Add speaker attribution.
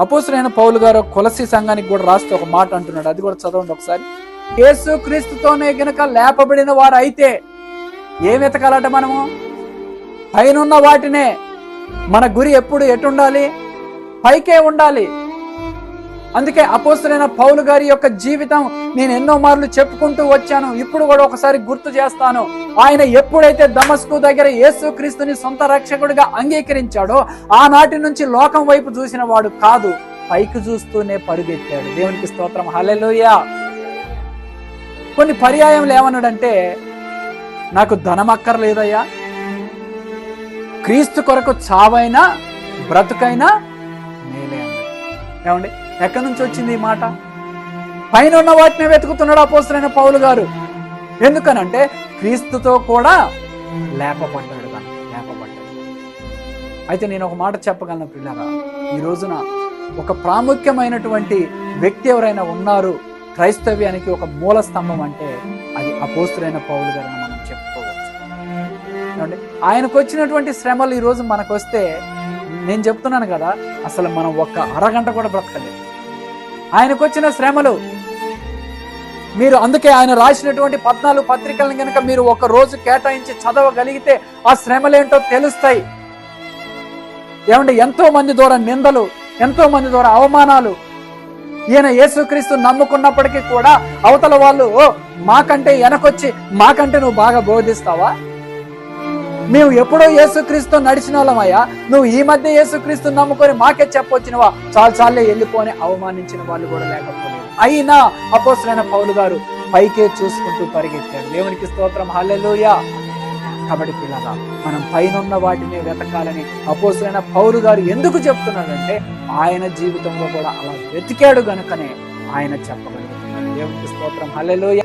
Speaker 1: అపోసరైన పౌలు గారు కొలసి సంఘానికి కూడా రాస్తే ఒక మాట అంటున్నాడు. అది కూడా చదవండి ఒకసారి. యేసు క్రీస్తుతోనే గనక లేపబడిన వారు అయితే ఏం వెతకాలట మనము? పైనున్న వాటినే మన గురి ఎప్పుడు ఎటుండాలి? పైకే ఉండాలి. అందుకే అపోస్తులైన పౌలు గారి యొక్క జీవితం నేను ఎన్నో మార్లు చెప్పుకుంటూ వచ్చాను. ఇప్పుడు కూడా ఒకసారి గుర్తు చేస్తాను. ఆయన ఎప్పుడైతే దమస్కు దగ్గర యేసు క్రీస్తుని సొంత రక్షకుడిగా అంగీకరించాడో ఆనాటి నుంచి లోకం వైపు చూసిన వాడు కాదు. పైకి చూస్తూనే పరుగెత్తాడు. దేవునికి స్తోత్రం. హలెలుయా కొన్ని పర్యాయములు ఏమన్నాడంటే నాకు ధనం అక్కర్లేదయ్యా క్రీస్తు కొరకు చావైనా బ్రతుకైనా మేలే ఏమండి? ఎక్కడి నుంచి వచ్చింది ఈ మాట? పైన ఉన్న వాటిని వెతుకుతున్నాడు అపోసరైన పౌలు గారు? ఎందుకనంటే క్రీస్తుతో కూడా లేపబడ్డాడు కానీ లేపబడ్డాడు. అయితే నేను ఒక మాట చెప్పగలను పిల్లరా? ఈ రోజున ఒక ప్రాముఖ్యమైనటువంటి వ్యక్తి ఎవరైనా ఉన్నారు క్రైస్తవ్యానికి ఒక మూల స్తంభం అంటే అది అపోస్తులైన పౌలు అని మనం చెప్పుకోవచ్చు. ఏమండి? ఆయనకు వచ్చినటువంటి శ్రమలు ఈరోజు మనకు వస్తే నేను చెప్తున్నాను కదా అసలు మనం ఒక్క అరగంట కూడా బ్రతకలేదు. ఆయనకు వచ్చిన శ్రమలు. మీరు అందుకే ఆయన రాసినటువంటి పద్నాలుగు పత్రికలను కనుక మీరు ఒక రోజు కేటాయించి చదవగలిగితే ఆ శ్రమలేంటో తెలుస్తాయి. ఏమంటే ఎంతో మంది ద్వారా నిందలు ఎంతో మంది ద్వారా అవమానాలు ఈయన యేసుక్రీస్తు నమ్ముకున్నప్పటికీ కూడా అవతల వాళ్ళు "ఓ, మాకంటే వెనకొచ్చి మాకంటే నువ్వు బాగా బోధిస్తావా? మేము ఎప్పుడో యేసుక్రీస్తు నడిచిన వాళ్ళమయ్యా నువ్వు ఈ మధ్య యేసుక్రీస్తు నమ్ముకొని మాకే చెప్పొచ్చినవా? చాలు చాలే వెళ్ళిపోని అవమానించిన వాళ్ళు కూడా లేకపోలేదు. అయినా అపోసరైన పౌలు గారు పైకే చూసుకుంటూ పరిగెత్తాడు. దేవునికి స్తోత్రం. హల్లెలూయా. కాబట్టి పిల్లల మనం పైనున్న వాటిని వెతకాలని అపోసరైన పౌరు గారు ఎందుకు చెప్తున్నాడంటే ఆయన జీవితంలో కూడా అలా వెతికాడు గనుకనే ఆయన చెప్పగలుగుతున్నాడు. దేవునికి స్తోత్రం. హల్లెలూయ.